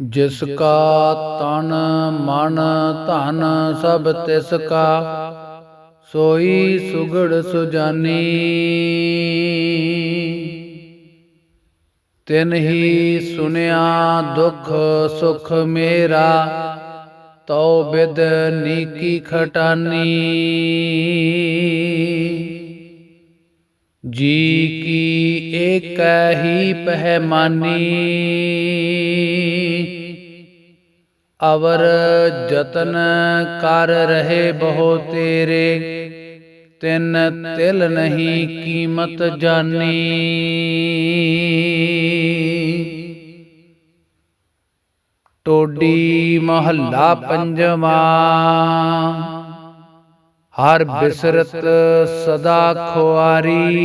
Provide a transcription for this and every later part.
ਜਿਸ ਕਾ ਤਨ ਮਨ ਧਨ ਸਭ ਤਿਸ ਕਾ, ਸੋਈ ਸੁਗੜ ਸੁਜਾਨੀ। ਤਿਨ ਹੀ ਸੁਨਿਆ ਦੁਖ ਸੁਖ ਮੇਰਾ, ਤਉ ਬਿਦ ਨੀਕੀ ਖਟਾਨੀ। ਜੀ ਕੀ ਏਕੈ ਹੀ ਪਹਿਮਾਨੀ। ਅਵਰ ਜਤਨ ਕਰ ਰਹੇ ਬਹੁ ਤੇਰੇ। ਤਿਨ ਤਿਲ ਨਹੀਂ ਕੀਮਤ ਜਾਨੀ। ਟੋਡੀ ਮਹੱਲਾ ਪੰਜਵਾ। ਹਰ ਬਿਸਰਤ ਸਦਾ ਖੁਆਰੀ।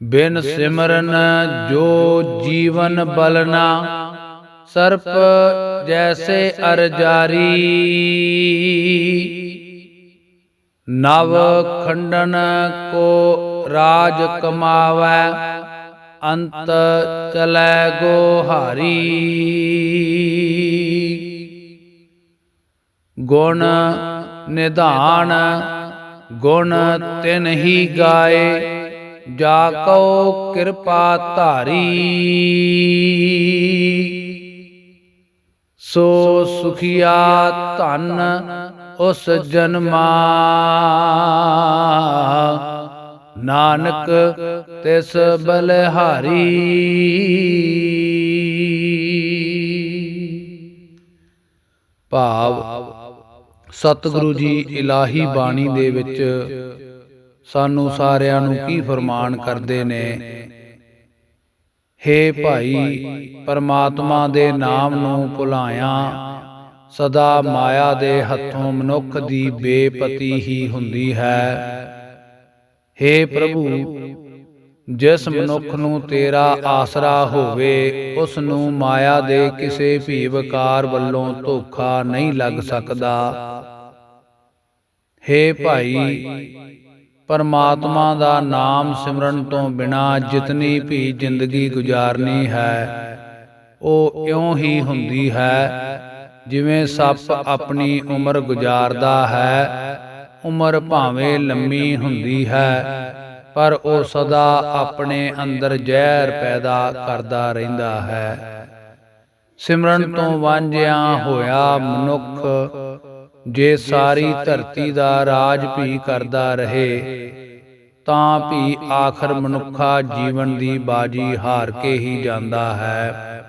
ਬਿਨ ਸਿਮਰਨ ਜੋ ਜੀਵਨ ਬਲਨਾ ਸਰਪ ਜੈਸੇ ਅਰਜਾਰੀ। ਨਵ ਖੰਡਨ ਕੋ ਰਾਜ ਕਮਾਵੈ, ਅੰਤ ਚਲੈ ਗੋ ਹਾਰੀ ਗੁਣ ਨਿਧਾਨ, ਗੁਣ ਤਿਨ ਹੀ ਗਾਏ। ਜਾ ਕੋ ਕਿਰਪਾ ਧਾਰੀ। ਸੋ ਸੁਖੀਆ ਧਨ ਉਸ ਜਨਮਾ। ਨਾਨਕ ਤਿਸ ਬਲਹਾਰੀ। ਭਾਵ ਸਤਿਗੁਰੂ ਜੀ ਇਲਾਹੀ ਬਾਣੀ ਦੇ ਵਿੱਚ ਸਾਨੂੰ ਸਾਰਿਆਂ ਨੂੰ ਕੀ ਫਰਮਾਨ ਕਰਦੇ ਨੇ? ਹੇ ਭਾਈ ਪਰਮਾਤਮਾ ਦੇ ਨਾਮ ਨੂੰ ਭੁਲਾਇਆ। ਸਦਾ ਮਾਇਆ ਦੇ ਹੱਥੋਂ ਮਨੁੱਖ ਦੀ ਬੇਪਤੀ ਹੀ ਹੁੰਦੀ ਹੈ। ਹੇ। ਪ੍ਰਭੂ ਜਿਸ ਮਨੁੱਖ ਨੂੰ ਤੇਰਾ ਆਸਰਾ ਹੋਵੇ ਉਸ ਨੂੰ ਮਾਇਆ ਦੇ ਕਿਸੇ ਵੀ ਵਿਕਾਰ ਵੱਲੋਂ ਧੋਖਾ ਨਹੀਂ ਲੱਗ ਸਕਦਾ। ਹੇ ਭਾਈ ਪਰਮਾਤਮਾ ਦਾ ਨਾਮ ਸਿਮਰਨ ਤੋਂ ਬਿਨਾ ਜਿਤਨੀ ਵੀ ਜ਼ਿੰਦਗੀ ਗੁਜ਼ਾਰਨੀ ਹੈ, ਉਹ ਇਉਂ ਹੀ ਹੁੰਦੀ ਹੈ ਜਿਵੇਂ ਸੱਪ ਆਪਣੀ ਉਮਰ ਗੁਜ਼ਾਰਦਾ ਹੈ, ਉਮਰ ਭਾਵੇਂ ਲੰਮੀ ਹੁੰਦੀ ਹੈ, ਪਰ ਉਹ ਸਦਾ ਆਪਣੇ ਅੰਦਰ ਜ਼ਹਿਰ ਪੈਦਾ ਕਰਦਾ ਰਹਿੰਦਾ ਹੈ। ਸਿਮਰਨ ਤੋਂ ਵਾਂਝਿਆ ਹੋਇਆ ਮਨੁੱਖ ਜੇ ਸਾਰੀ ਧਰਤੀ ਦਾ ਰਾਜ ਵੀ ਕਰਦਾ ਰਹੇ, ਤਾਂ ਵੀ ਆਖਰ ਮਨੁੱਖਾ ਜੀਵਨ ਦੀ ਬਾਜੀ ਹਾਰ ਕੇ ਹੀ ਜਾਂਦਾ ਹੈ।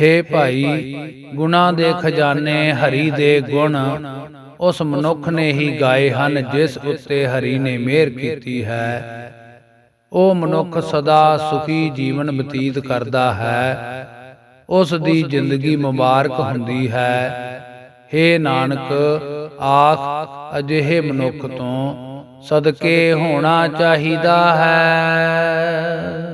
ਹੇ ਭਾਈ ਗੁਨਾ ਦੇ ਖਜ਼ਾਨੇ ਹਰੀ ਦੇ ਗੁਣ, ਉਸ ਮਨੁੱਖ ਨੇ ਹੀ ਗਾਏ ਹਨ ਜਿਸ ਉੱਤੇ ਹਰੀ ਨੇ ਮਿਹਰ ਕੀਤੀ ਹੈ। ਉਹ ਮਨੁੱਖ ਸਦਾ ਸੁਖੀ ਜੀਵਨ ਬਤੀਤ ਕਰਦਾ ਹੈ। ਉਸ ਦੀ ਜ਼ਿੰਦਗੀ ਮੁਬਾਰਕ ਹੁੰਦੀ ਹੈ। ਹੇ ਨਾਨਕ ਆਖ ਅਜਿਹੇ ਮਨੁੱਖ ਤੋਂ ਸਦਕੇ ਹੋਣਾ ਚਾਹੀਦਾ ਹੈ।